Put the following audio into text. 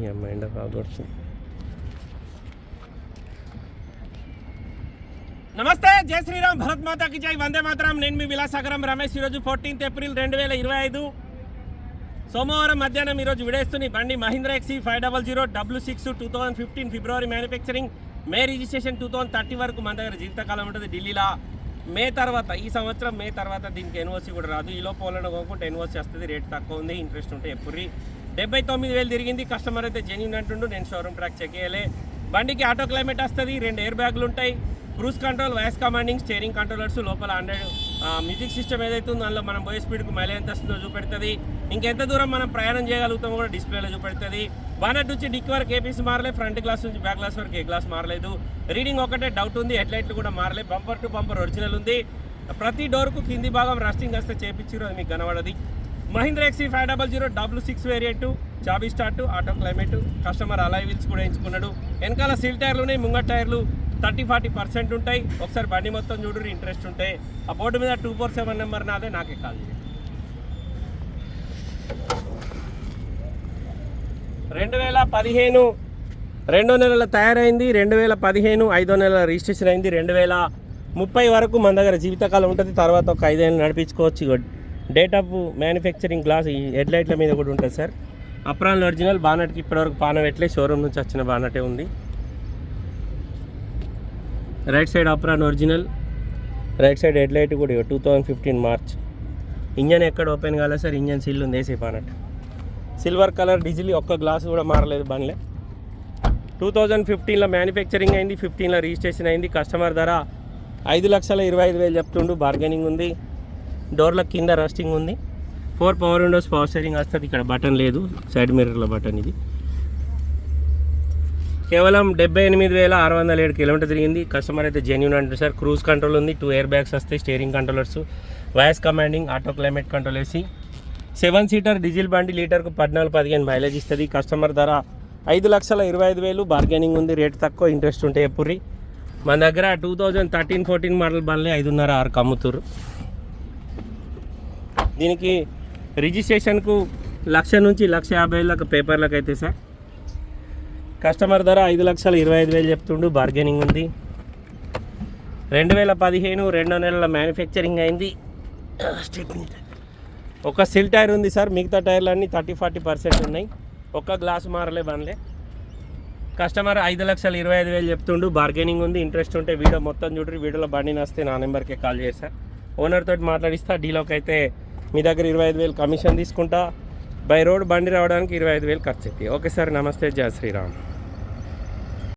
ఈ అమ్మాయి ఎండ బాగా నమస్తే జై శ్రీరామ్ భరత్ మాతాకి జై వందే మాతరం. నేను మీ విలాసాగరం రమేష్. ఈరోజు ఫోర్టీన్త్ ఏప్రిల్ రెండు వేల ఇరవై ఐదు. సోమవారం మధ్యాహ్నం ఈరోజు విడేస్తుంది బండి Mahindra XUV five double zero W six two thousand fifteen February manufacturing మే రిజిస్ట్రేషన్ టూ థౌసండ్ థర్టీ వరకు మన దగ్గర జీవితకాలం ఉంటుంది ఢిల్లీలో. మే తర్వాత ఈ సంవత్సరం మే తర్వాత దీనికి ఎన్ఓసి కూడా రాదు. ఈలో పోలను కొనుక్కుంటే ఎన్ఓసి వస్తుంది రేట్ తక్కువ ఉంది ఇంట్రెస్ట్ ఉంటే ఎప్పుడు డెబ్బై తొమ్మిది వేలు తిరిగింది. కస్టమర్ అయితే జెన్యున్ అంటుండు. నేను షోరూమ్ ట్రాక్ చెక్ చేయలే. బండికి ఆటో క్లైమేట్ వస్తుంది. రెండు ఎయిర్ బ్యాగులు ఉంటాయి. Cruise control voice commanding steering controllers లోపల హండ్రెడ్ మ్యూజిక్ సిస్టమ్ ఏదైతే ఉందో అందులో మనం పోయే స్పీడ్కి మైలేజ్ ఎంత వస్తుందో చూపెడుతుంది. ఇంకెంత దూరం మనం ప్రయాణం చేయగలుగుతామో కూడా డిస్ప్లేలో చూపెడుతుంది. బానట్ నుంచి డిక్ వరకు ఏపీసీ మారలే ఫ్రంట్ గ్లాస్ నుంచి బ్యాక్ గ్లాస్ వరకు ఏ గ్లాస్ మారలేదు. రీడింగ్ ఒకటే డౌట్ ఉంది. హెడ్లైట్లు కూడా మారలేదు. బంపర్ టు బంపర్ ఒరిజినల్ ఉంది. ప్రతి డోర్కు కింది భాగం రస్టింగ్ వస్తే చేపించారు అది మీకు కనబడది. Mahindra XUV five double zero W six variant చాబీ start auto climate customer alloy wheels కూడా ఎంచుకున్నాడు. వెనకాల సీల్ టైర్లు ఉన్నాయి ముంగట్ టైర్లు థర్టీ ఫార్టీ పర్సెంట్ ఉంటాయి. ఒకసారి బండి మొత్తం చూడరు ఇంట్రెస్ట్ ఉంటే. ఆ బోర్డు మీద టూ ఫోర్ సెవెన్ నెంబర్ నాదే నాకే కాల్ చేయండి రెండు వేల పదిహేను రెండో నెలల తయారైంది రెండు వేల పదిహేను ఐదో నెలల రిజిస్ట్రేషన్ అయింది. రెండు వేల ముప్పై వరకు మన దగ్గర జీవితకాలం ఉంటుంది. తర్వాత ఒక ఐదేళ్ళు నడిపించుకోవచ్చు. డేట్ ఆఫ్ మ్యానుఫ్యాక్చరింగ్ గ్లాస్ ఈ హెడ్లైట్ల మీద కూడా ఉంటుంది సార్ అప్రాన్ ఒరిజినల్ బానట్కి ఇప్పటివరకు పాన పెట్టలే షోరూమ్ నుంచి వచ్చిన బానటే ఉంది. Right side apron original right side headlight కూడా two thousand fifteen March engine ఎక్కడ ఓపెన్ కాలేదు సార్ ఇంజన్ సీల్ ఉంది వేసే బానట్. సిల్వర్ కలర్ డీజిల్ ఒక్క గ్లాస్ కూడా మారలేదు బండ్లే. టూ థౌజండ్ ఫిఫ్టీన్లో మ్యానుఫ్యాక్చరింగ్ అయింది ఫిఫ్టీన్లో రిజిస్ట్రేషన్ అయింది. కస్టమర్ ధర ఐదు లక్షల ఇరవై ఐదు వేలు చెప్తుండు బార్గెనింగ్ ఉంది. డోర్ల కింద రస్టింగ్ ఉంది. Four power windows power steering వస్తుంది. ఇక్కడ బటన్ లేదు. సైడ్ మిర్రర్ల బటన్ ఇది. కేవలం డెబ్బై ఎనిమిది వేల ఆరు వందల ఏడు కిలోమీటర్ తిరిగింది. కస్టమర్ అయితే జెన్యున్ అంటారు సార్ క్రూజ్ కంట్రోల్ ఉంది. టూ ఎయిర్ బ్యాగ్స్ వస్తాయి. Steering controllers voice commanding auto climate control వేసి సెవెన్ సీటర్ డీజిల్ బండి లీటర్కు పద్నాలుగు పదిహేను మైలేజ్ ఇస్తుంది. కస్టమర్ ధర ఐదు లక్షల ఇరవై ఐదు వేలు. బార్గెనింగ్ ఉంది. రేట్ తక్కువ ఇంట్రెస్ట్ ఉంటాయి ఎప్పుడు మన దగ్గర two thousand thirteen fourteen model బండ్లే ఐదున్నర ఆరు అమ్ముతురు దీనికి రిజిస్ట్రేషన్కు లక్ష నుంచి లక్ష యాభై వేలకు పేపర్లకు అయితే సార్. కస్టమర్ ధర ఐదు లక్షల ఇరవై ఐదు వేలు చెప్తుండు బార్గెనింగ్ ఉంది. రెండు వేల పదిహేను రెండో నెలల మ్యానుఫ్యాక్చరింగ్ అయింది. ఒక సిల్ టైర్ ఉంది సార్ మిగతా టైర్లు అన్నీ థర్టీ ఫార్టీ పర్సెంట్ ఉన్నాయి. ఒక్క గ్లాస్ మారలే బండ్లే. కస్టమర్ ఐదు లక్షల ఇరవై ఐదు వేలు చెప్తుండు బార్గెనింగ్ ఉంది. ఇంట్రెస్ట్ ఉంటే వీడియో మొత్తం చూడండి వీడియోలో బండి వస్తే నా నెంబర్కే కాల్ చేస్తా ఓనర్ తోటి మాట్లాడిస్తా డీలోకి అయితే మీ దగ్గర ఇరవై ఐదు వేలు కమిషన్ తీసుకుంటా బై రోడ్ బండి రావడానికి ఇరవై ఐదు వేలు ఖర్చు అవుతాయి ఓకే సార్ నమస్తే. జయ శ్రీరామ్.